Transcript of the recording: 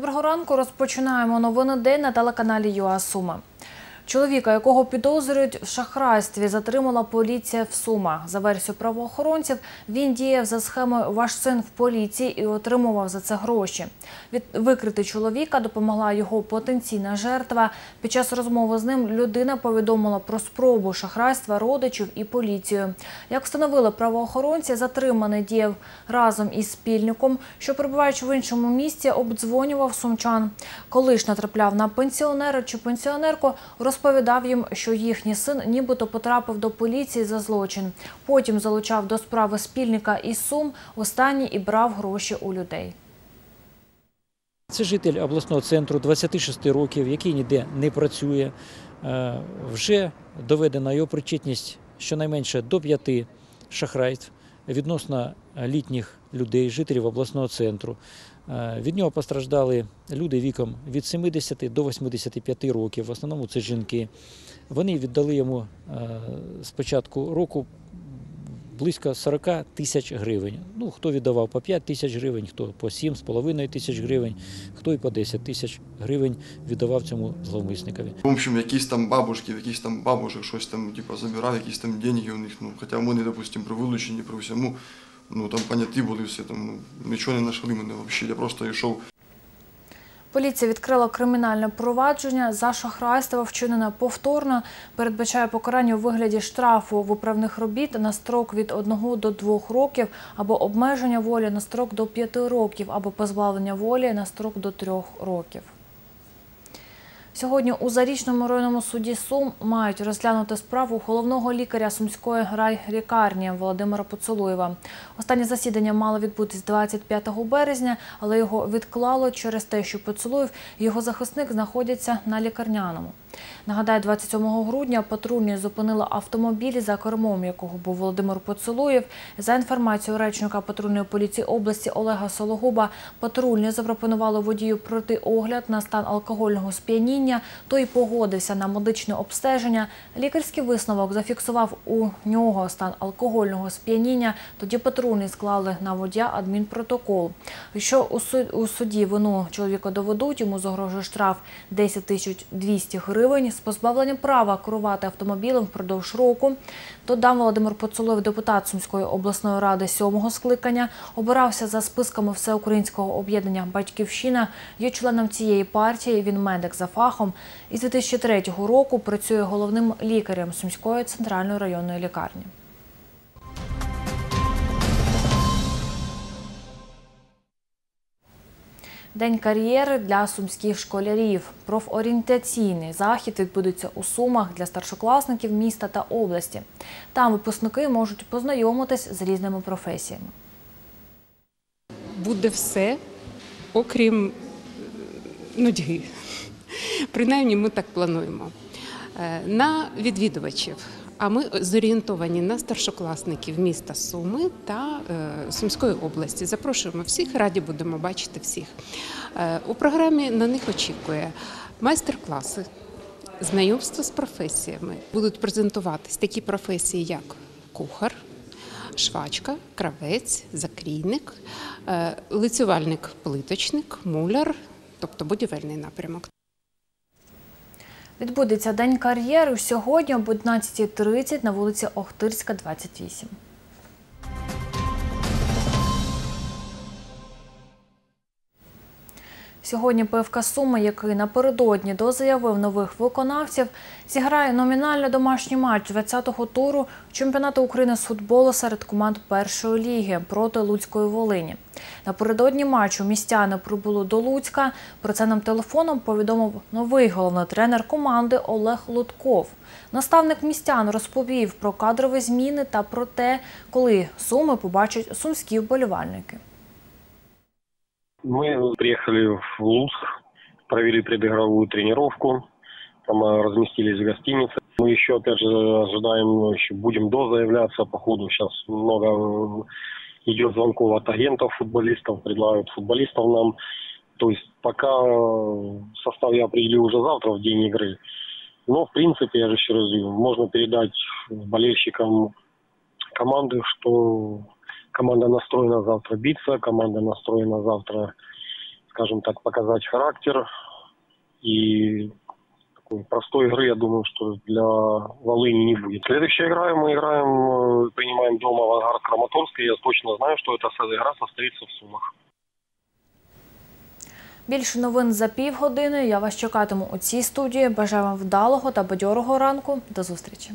Доброго ранку. Розпочинаємо новини день на телеканалі ЮА Суми. Чоловіка, якого підозрюють в шахрайстві, затримала поліція в Сумах. За версією правоохоронців, він діяв за схемою «Ваш син в поліції» і отримував за це гроші. Від викрити чоловіка допомогла його потенційна жертва. Під час розмови з ним людина повідомила про спробу шахрайства родичів і поліцію. Як встановили правоохоронці, затриманий діяв разом із спільником, що перебуваючи в іншому місті, обдзвонював сумчан. Коли ж натрапляв на пенсіонера чи пенсіонерку, розповідав їм, що їхній син нібито потрапив до поліції за злочин. Потім залучав до справи спільника із Сум, останній і брав гроші у людей. Це житель обласного центру 26 років, який ніде не працює. Е, Вже доведена його причетність щонайменше до п'яти шахрайств відносно літніх людей, жителів обласного центру. Е, Від нього постраждали люди віком від 70 до 85 років. В основному це жінки. Вони віддали йому е, з початку року близько 40 тисяч гривень. Ну, хто віддавав по 5 тисяч гривень, хто по 7,5 тисяч гривень, хто і по 10 тисяч гривень віддавав цьому зловмисникові. В общем, якісь там бабушки, якісь там бабушек щось там, типу, забирав, якісь там деньги у них. Ну, хоча вони, допустим, при вилученні, при всьому, ну там поняті були все, там, ну, нічого не знайшли мене взагалі. Я просто йшов Поліція відкрила кримінальне провадження за шахрайство, вчинене повторно, передбачає покарання у вигляді штрафу виправних робіт на строк від 1 до 2 років або обмеження волі на строк до 5 років або позбавлення волі на строк до 3 років. Сьогодні у Зарічному районному суді Сум мають розглянути справу головного лікаря Сумської райлікарні Володимира Поцелуєва. Останнє засідання мало відбутись 25 березня, але його відклало через те, що Поцелуєв і його захисник знаходяться на лікарняному. Нагадаю, 27 грудня патрульні зупинили автомобіль, за кермом якого був Володимир Поцелуєв. За інформацією речника патрульної поліції області Олега Сологуба, патрульні запропонували водію пройти огляд на стан алкогольного сп'яніння. Той погодився на медичне обстеження. Лікарський висновок зафіксував у нього стан алкогольного сп'яніння. Тоді патрульні склали на водія адмінпротокол. Що у суді вину чоловіка доведуть, йому загрожує штраф 10 тисяч 200 гривень з позбавленням права керувати автомобілем впродовж року. Додам Володимир Поцолов, депутат Сумської обласної ради сьомого скликання, обирався за списками Всеукраїнського об'єднання Батьківщина. Є членом цієї партії. Він медик за фахом. Із 2003 року працює головним лікарем Сумської центральної районної лікарні. День кар'єри для сумських школярів. Профорієнтаційний захід відбудеться у Сумах для старшокласників міста та області. Там випускники можуть познайомитись з різними професіями. буде все, окрім е, нудьги. Принаймні, ми так плануємо. Е, На відвідувачів. А ми зорієнтовані на старшокласників міста Суми та е, Сумської області. Запрошуємо всіх, раді будемо бачити всіх. Е, У програмі на них очікує майстер-класи, знайомство з професіями. Будуть презентуватись такі професії, як кухар, швачка, кравець, закрійник, е, лицювальник, плиточник, муляр, тобто будівельний напрямок. Відбудеться День кар'єри сьогодні об 11.30 на вулиці Охтирська, 28. Сьогодні ПФК Суми, який напередодні дозаявив нових виконавців, зіграє номінально домашній матч 20-го туру чемпіонату України з футболу серед команд першої ліги проти Луцької Волині. Напередодні матчу містяни прибули до Луцька. Про це нам телефоном повідомив новий головний тренер команди Олег Лутков. Наставник містян розповів про кадрові зміни та про те, коли суми побачать сумські вболівальники. Мы приехали в Луцк, провели предигровую тренировку, там э, разместились в гостинице. Мы еще, опять же, ожидаем, еще будем дозаявляться по ходу. Сейчас много э, идет звонков от агентов футболистов, предлагают футболистов нам. То есть пока э, состав я определю уже завтра, в день игры. Но, в принципе, я же еще раз говорю, можно передать болельщикам команды, что команда настроена завтра биться, команда настроена завтра скажем так, показать характер. И такой простой игры, я думаю, что для Волыни не будет. Следующая игра мы играем, э, принимаем дома Авангард Краматорск, и я точно знаю, что эта игра состоится в Сумах. Більше новин за півгодини. Я вас чекатиму у цій студії. Бажаю вам вдалого та бадьорого ранку. До зустрічі.